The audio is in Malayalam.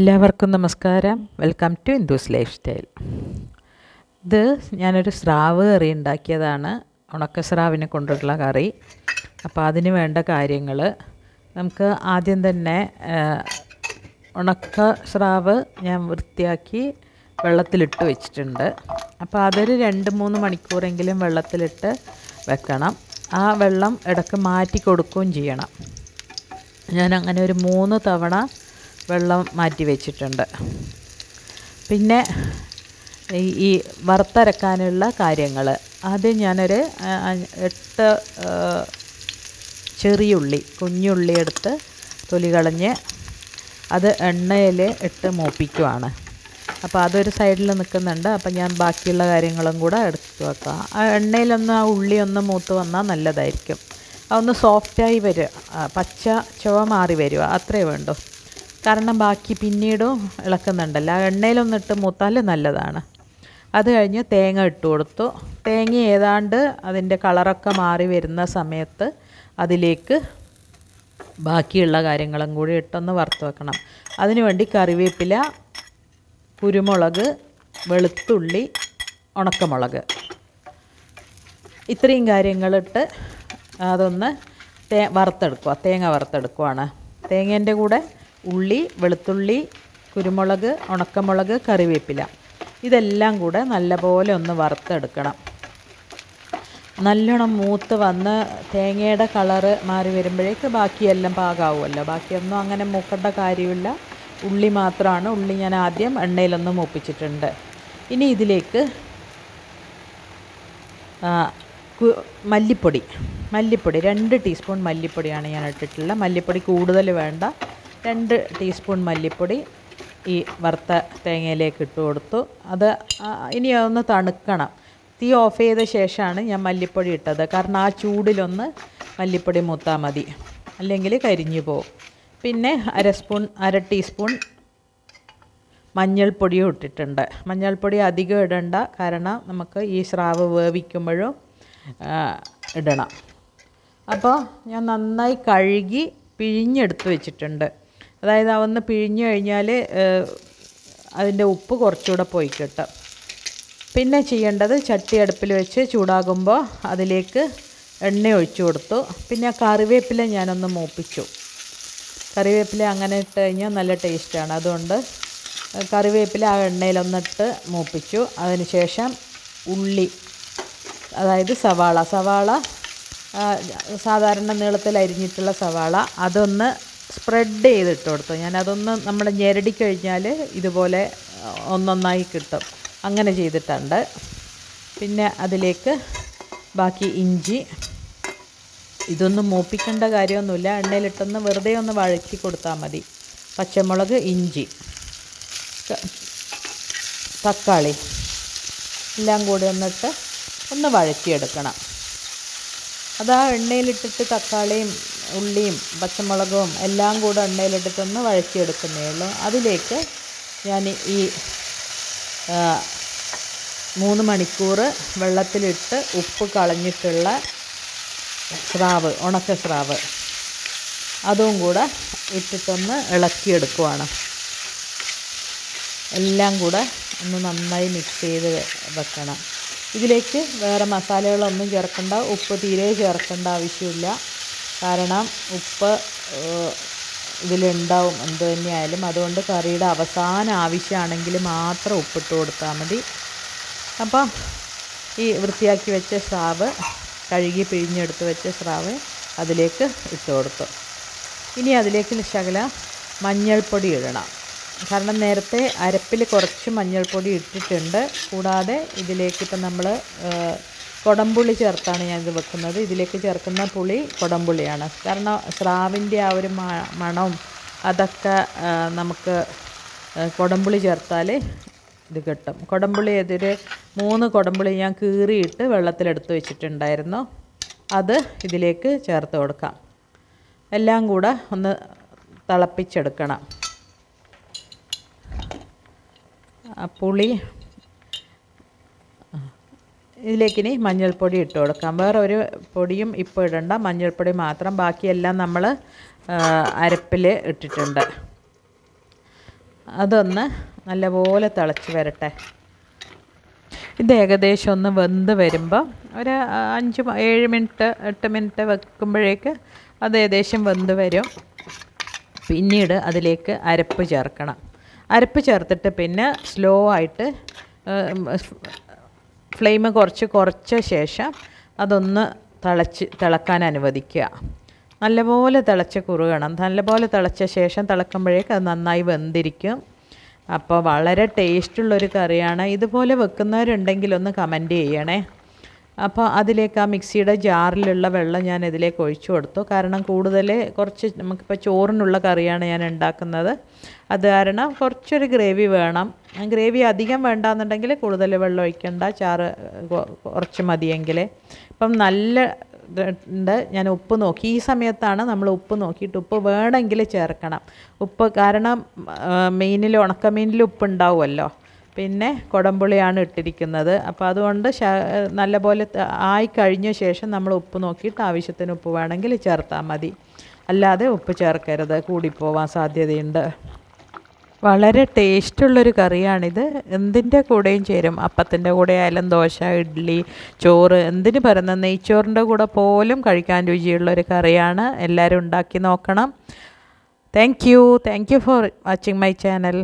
എല്ലാവർക്കും നമസ്കാരം. Welcome to Indu's life style ഇത് ഞാനൊരു സ്രാവ് കറി ഉണ്ടാക്കിയതാണ്. ഉണക്ക സ്രാവിനെ കൊണ്ടുള്ള കറി. അപ്പോൾ അതിന് വേണ്ട കാര്യങ്ങൾ. നമുക്ക് ആദ്യം തന്നെ ഉണക്ക സ്രാവ് ഞാൻ വൃത്തിയാക്കി വെള്ളത്തിലിട്ട് വെച്ചിട്ടുണ്ട്. അപ്പോൾ അതൊരു രണ്ട് മൂന്ന് മണിക്കൂറെങ്കിലും വെള്ളത്തിലിട്ട് വെക്കണം. ആ വെള്ളം ഇടയ്ക്ക് മാറ്റി കൊടുക്കുകയും ചെയ്യണം. ഞാൻ അങ്ങനെ ഒരു മൂന്ന് തവണ വെള്ളം മാറ്റി വെച്ചിട്ടുണ്ട്. പിന്നെ ഈ വറുത്തരക്കാനുള്ള കാര്യങ്ങൾ ആദ്യം ഞാനൊരു എട്ട് ചെറിയുള്ളി കുഞ്ഞുള്ളി എടുത്ത് തൊലി കളഞ്ഞ് അത് എണ്ണയിൽ ഇട്ട് മൂപ്പിക്കുവാണ്. അപ്പോൾ അതൊരു സൈഡിൽ നിൽക്കുന്നുണ്ട്. അപ്പോൾ ഞാൻ ബാക്കിയുള്ള കാര്യങ്ങളും കൂടെ എടുത്ത് വെക്കാം. ആ എണ്ണയിലൊന്ന് ആ ഉള്ളി ഒന്ന് മൂത്ത് വന്നാൽ നല്ലതായിരിക്കും. അതൊന്ന് സോഫ്റ്റായി വരിക പച്ച ചുവ മാറി വരിക അത്രേ വേണ്ടൂ. കാരണം ബാക്കി പിന്നീടും ഇളക്കുന്നുണ്ടല്ലോ. ആ എണ്ണയിലൊന്നിട്ട് മൂത്താൽ നല്ലതാണ്. അത് കഴിഞ്ഞ് തേങ്ങ ഇട്ട് കൊടുത്തു. തേങ്ങ ഏതാണ്ട് അതിന്റെ കളറൊക്കെ മാറി വരുന്ന സമയത്ത് അതിലേക്ക് ബാക്കിയുള്ള കാര്യങ്ങളും കൂടി ഇട്ടൊന്ന് വറുത്ത് വെക്കണം. അതിനുവേണ്ടി കറിവേപ്പില കുരുമുളക് വെളുത്തുള്ളി ഉണക്കമുളക്. ഇത്രയും കാര്യങ്ങളിട്ട് അതൊന്ന് തേ വറുത്തെടുക്കുക. തേങ്ങ വറുത്തെടുക്കുവാണ്. തേങ്ങേന്റെ കൂടെ ഉള്ളി വെളുത്തുള്ളി കുരുമുളക് ഉണക്കമുളക് കറിവേപ്പില. ഇതെല്ലാം കൂടെ നല്ലപോലെ ഒന്ന് വറുത്തെടുക്കണം. നല്ലോണം മൂത്ത് വന്ന് തേങ്ങയുടെ കളറ് മാറി വരുമ്പോഴേക്ക് ബാക്കിയെല്ലാം പാകാവുമല്ലോ. ബാക്കിയൊന്നും അങ്ങനെ മൂക്കേണ്ട കാര്യമില്ല. ഉള്ളി മാത്രമാണ്. ഉള്ളി ഞാൻ ആദ്യം എണ്ണയിലൊന്ന് മൂപ്പിച്ചിട്ടുണ്ട്. ഇനി ഇതിലേക്ക് മല്ലിപ്പൊടി. മല്ലിപ്പൊടി രണ്ട് ടീസ്പൂൺ മല്ലിപ്പൊടിയാണ് ഞാൻ ഇട്ടിട്ടുള്ളത്. മല്ലിപ്പൊടി കൂടുതൽ വേണ്ട. രണ്ട് ടീസ്പൂൺ മല്ലിപ്പൊടി ഈ വറുത്ത തേങ്ങയിലേക്ക് ഇട്ട് കൊടുത്തു. അത് ഇനി ഒന്ന് തണുക്കണം. തീ ഓഫ് ചെയ്ത ശേഷമാണ് ഞാൻ മല്ലിപ്പൊടി ഇട്ടത്. കാരണം ആ ചൂടിലൊന്ന് മല്ലിപ്പൊടി മൂത്താൽ മതി. അല്ലെങ്കിൽ കരിഞ്ഞു പോകും പിന്നെ അര സ്പൂൺ അര ടീസ്പൂൺ മഞ്ഞൾപ്പൊടിയും ഇട്ടിട്ടുണ്ട്. മഞ്ഞൾപ്പൊടി അധികം ഇടണ്ട. കാരണം നമുക്ക് ഈ സ്രാവ് വേവിക്കുമ്പോഴും ഇടണം. അപ്പോൾ ഞാൻ നന്നായി കഴുകി പിഴിഞ്ഞെടുത്ത് വെച്ചിട്ടുണ്ട്. അതായത് അവന്ന് പിഴിഞ്ഞു കഴിഞ്ഞാൽ അതിന്റെ ഉപ്പ് കുറച്ചുകൂടെ പോയി കിട്ടും. പിന്നെ ചെയ്യേണ്ടത് ചട്ടി അടുപ്പിൽ വെച്ച് ചൂടാകുമ്പോൾ അതിലേക്ക് എണ്ണ ഒഴിച്ചു കൊടുത്തു. പിന്നെ കറിവേപ്പില ഞാനൊന്ന് മൂപ്പിച്ചു. കറിവേപ്പില അങ്ങനെ ഇട്ട് കഴിഞ്ഞാൽ നല്ല ടേസ്റ്റാണ്. അതുകൊണ്ട് കറിവേപ്പില ആ എണ്ണയിലൊന്നിട്ട് മൂപ്പിച്ചു. അതിനുശേഷം ഉള്ളി അതായത് സവാള. സവാള സാധാരണ നീളത്തിൽ അരിഞ്ഞിട്ടുള്ള സവാള. അതൊന്ന് സ്പ്രെഡ് ചെയ്തിട്ട് കൊടുത്തു. ഞാൻ അതൊന്ന് നമ്മൾ ഞെരടി കഴിഞ്ഞാൽ ഇതുപോലെ ഒന്നൊന്നായി കിട്ടും. അങ്ങനെ ചെയ്തിട്ടുണ്ട്. പിന്നെ അതിലേക്ക് ബാക്കി ഇഞ്ചി. ഇതൊന്നും മൂപ്പിക്കേണ്ട കാര്യമൊന്നുമില്ല. എണ്ണയിലിട്ടൊന്ന് വെറുതെ ഒന്ന് വഴറ്റി കൊടുത്താൽ മതി. പച്ചമുളക് ഇഞ്ചി തക്കാളി എല്ലാം കൂടി ഒന്നിട്ട് ഒന്ന് വഴറ്റിയെടുക്കണം. അത് എണ്ണയിലിട്ടിട്ട് തക്കാളിയും ഉള്ളിയും പച്ചമുളകും എല്ലാം കൂടെ എണ്ണയിലിട്ടിട്ടൊന്ന് വഴറ്റിയെടുക്കുന്നേ ഉള്ളൂ. അതിലേക്ക് ഞാൻ ഈ മൂന്ന് മണിക്കൂർ വെള്ളത്തിലിട്ട് ഉപ്പ് കളഞ്ഞിട്ടുള്ള സ്രാവ് ഉണക്ക സ്രാവ്. അതും കൂടെ ഇട്ടിട്ടൊന്ന് ഇളക്കിയെടുക്കുവാണ്. എല്ലാം കൂടെ ഒന്ന് നന്നായി മിക്സ് ചെയ്ത് വെക്കണം. ഇതിലേക്ക് വേറെ മസാലകളൊന്നും ചേർക്കണ്ട ഉപ്പ് തീരെ ചേർക്കേണ്ട ആവശ്യമില്ല. കാരണം ഉപ്പ് ഇതിലുണ്ടാവും എന്ത് തന്നെയായാലും. അതുകൊണ്ട് കറിയുടെ അവസാന ആവശ്യമാണെങ്കിൽ മാത്രം ഉപ്പിട്ട് കൊടുത്താൽ മതി. അപ്പം ഈ വൃത്തിയാക്കി വെച്ച സ്രാവ് കഴുകി പിഴിഞ്ഞെടുത്ത് വെച്ച സ്രാവ് അതിലേക്ക് ഇട്ട് കൊടുത്തു. ഇനി അതിലേക്ക് ശകല മഞ്ഞൾപ്പൊടി ഇടണം. കാരണം നേരത്തെ അരപ്പിൽ കുറച്ച് മഞ്ഞൾപ്പൊടി ഇട്ടിട്ടുണ്ട്. കൂടാതെ ഇതിലേക്ക് ഇപ്പം നമ്മൾ കൊടംപുളി ചേർത്താണ് ഞാനിത് വെക്കുന്നത്. ഇതിലേക്ക് ചേർക്കുന്ന പുളി കൊടംപുളിയാണ്. കാരണം സ്രാവിന്റെ ആ ഒരു മണം മണവും അതൊക്കെ നമുക്ക് കൊടംപുളി ചേർത്താൽ ഇത് കിട്ടും. കൊടംപുളി ഇതൊരു മൂന്ന് കൊടംപുളി ഞാൻ കീറിയിട്ട് വെള്ളത്തിലെടുത്ത് വെച്ചിട്ടുണ്ടായിരുന്നു. അത് ഇതിലേക്ക് ചേർത്ത് കൊടുക്കാം. എല്ലാം കൂടെ ഒന്ന് തിളപ്പിച്ചെടുക്കണം. ആ പുളി ഇതിലേക്കിനി മഞ്ഞൾപ്പൊടി ഇട്ട് കൊടുക്കാം. വേറെ ഒരു പൊടിയും ഇപ്പോൾ ഇടണ്ട. മഞ്ഞൾപ്പൊടി മാത്രം. ബാക്കിയെല്ലാം നമ്മൾ അരപ്പിൽ ഇട്ടിട്ടുണ്ട്. അതൊന്ന് നല്ലപോലെ തിളച്ച് വരട്ടെ. ഇത് ഏകദേശം ഒന്ന് വെന്ത് വരുമ്പോൾ ഒരു അഞ്ച് ഏഴ് മിനിറ്റ് എട്ട് മിനിറ്റ് വെക്കുമ്പോഴേക്ക് അത് ഏകദേശം വെന്ത് വരും. പിന്നീട് അതിലേക്ക് അരപ്പ് ചേർക്കണം. അരപ്പ് ചേർത്തിട്ട് പിന്നെ സ്ലോ ആയിട്ട് ഫ്ലെയിം കുറച്ച് കുറച്ച ശേഷം അതൊന്ന് തിളച്ച് തിളക്കാൻ അനുവദിക്കുക. നല്ലപോലെ തിളച്ച് കുറുകണം. നല്ലപോലെ തിളച്ച ശേഷം തിളക്കുമ്പോഴേക്ക് അത് നന്നായി വെന്തിരിക്കും. അപ്പോൾ വളരെ ടേസ്റ്റുള്ളൊരു കറിയാണ്. ഇതുപോലെ വെക്കുന്നവരുണ്ടെങ്കിൽ ഒന്ന് കമന്റ് ചെയ്യണേ. അപ്പോൾ അതിലേക്ക് ആ മിക്സിയുടെ ജാറിലുള്ള വെള്ളം ഞാൻ ഇതിലേക്ക് ഒഴിച്ചു കൊടുത്തു. കാരണം കൂടുതൽ കുറച്ച് നമുക്കിപ്പോൾ ചോറിനുള്ള കറിയാണ് ഞാൻ ഉണ്ടാക്കുന്നത്. അത് കാരണം കുറച്ചൊരു ഗ്രേവി വേണം. ഗ്രേവി അധികം വേണ്ടാന്നുണ്ടെങ്കിൽ കൂടുതൽ വെള്ളം ഒഴിക്കണ്ട. ചാറ് കുറച്ച് മതിയെങ്കിൽ. ഇപ്പം നല്ല ഉണ്ട് ഞാൻ ഉപ്പ് നോക്കി. ഈ സമയത്താണ് നമ്മൾ ഉപ്പ് നോക്കിയിട്ട് ഉപ്പ് വേണമെങ്കിൽ ചേർക്കണം. ഉപ്പ് കാരണം മീനിൽ ഉണക്കമീനിൽ ഉപ്പ് ഉണ്ടാവുമല്ലോ. പിന്നെ കുടംപുളിയാണ് ഇട്ടിരിക്കുന്നത്. അപ്പോൾ അതുകൊണ്ട് നല്ലപോലെ ആയി കഴിഞ്ഞ ശേഷം നമ്മൾ ഉപ്പ് നോക്കിയിട്ട് ആവശ്യത്തിന് ഉപ്പ് വേണമെങ്കിൽ ചേർത്താൽ മതി. അല്ലാതെ ഉപ്പ് ചേർക്കരുത്. കൂടിപ്പോവാൻ സാധ്യതയുണ്ട്. വളരെ ടേസ്റ്റുള്ളൊരു കറിയാണിത്. എന്തിന്റെ കൂടെയും ചേരും. അപ്പത്തിന്റെ കൂടെ ആയാലും ദോശ ഇഡ്ഡലി ചോറ് എന്തിന് പറയുന്ന നെയ്ച്ചോറിന്റെ കൂടെ പോലും കഴിക്കാൻ രുചിയുള്ളൊരു കറിയാണ്. എല്ലാവരും ഉണ്ടാക്കി നോക്കണം. Thank you thank you for watching my channel